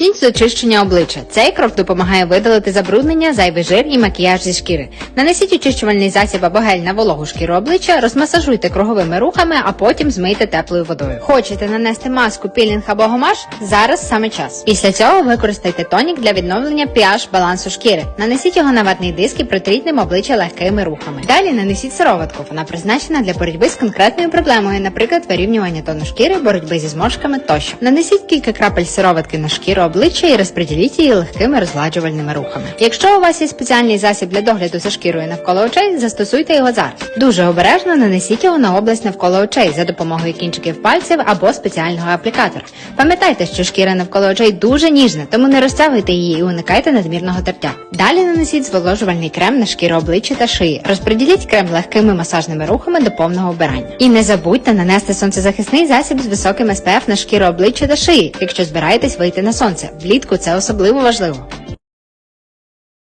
Кінь з обличчя. Цей крок допомагає видалити забруднення, зайвий жир і макіяж зі шкіри. Нанесіть очищувальний засіб або гель на вологу шкіру обличчя, розмасажуйте круговими рухами, а потім змийте теплою водою. Хочете нанести маску, пілінг або гомаш? Зараз саме час. Після цього використайте тонік для відновлення pH балансу шкіри. Нанесіть його на ватний диск і притріть ним обличчя легкими рухами. Далі нанесіть сироватку. Вона призначена для боротьби з конкретною проблемою, наприклад, вирівнювання тону шкіри, боротьби зі зморшками тощо. Нанесіть кілька крапель сироватки на шкіру обличчя і розподіліть її легкими розгладжувальними рухами. Якщо у вас є спеціальний засіб для догляду за шкірою навколо очей, застосуйте його зараз. Дуже обережно нанесіть його на область навколо очей за допомогою кінчиків пальців або спеціального аплікатора. Пам'ятайте, що шкіра навколо очей дуже ніжна, тому не розтягуйте її і уникайте надмірного тертя. Далі нанесіть зволожувальний крем на шкіру обличчя та шиї. Розподіліть крем легкими масажними рухами до повного обирання. І не забудьте нанести сонцезахисний засіб з високим SPF на шкіру обличчя та шиї, якщо збираєтесь вийти на сонце. Влітку це особливо важливо.